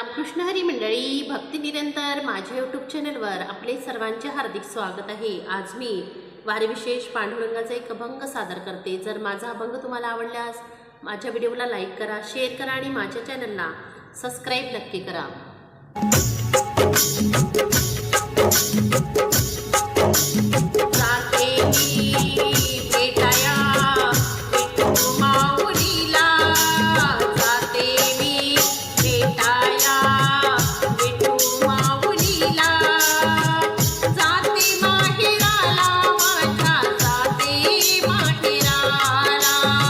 रामकृष्ण हरी मंडळी भक्ती निरंतर माझ्या यूट्यूब चॅनलवर आपले सर्वांचे हार्दिक स्वागत आहे. आज मी वारविशेष पांडुरंगाचा एक अभंग सादर करते. जर माझा अभंग तुम्हाला आवडल्यास माझ्या व्हिडिओला लाईक करा शेअर करा आणि माझ्या चॅनलला सबस्क्राईब नक्की करा. Thank you.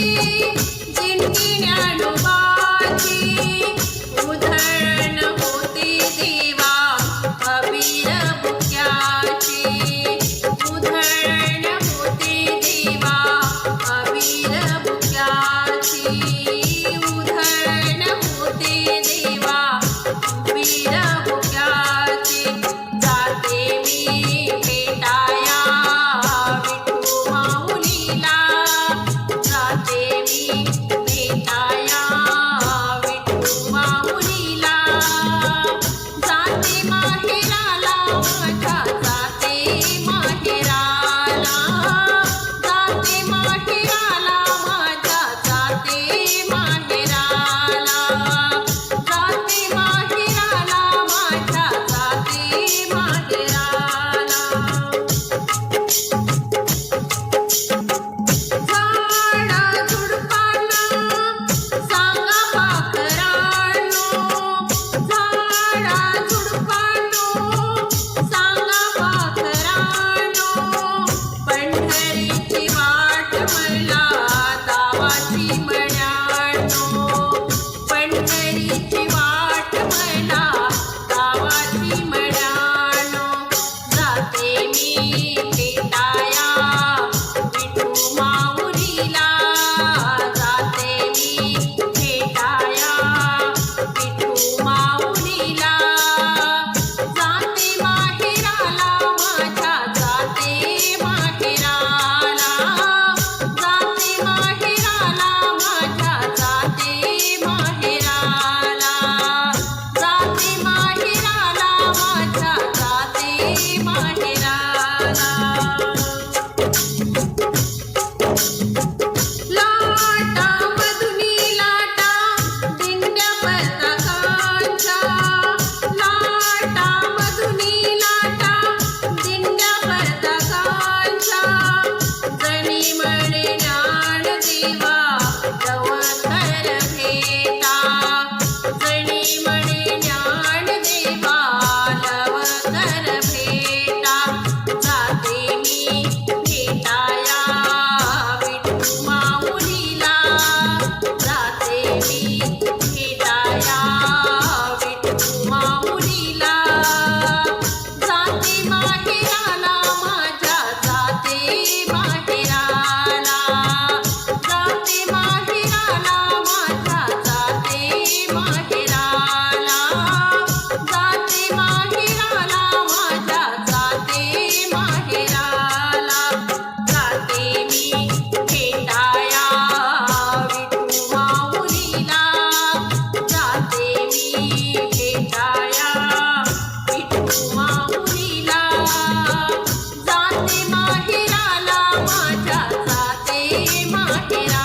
Thank you. Bye. Yeah. মাঠেরা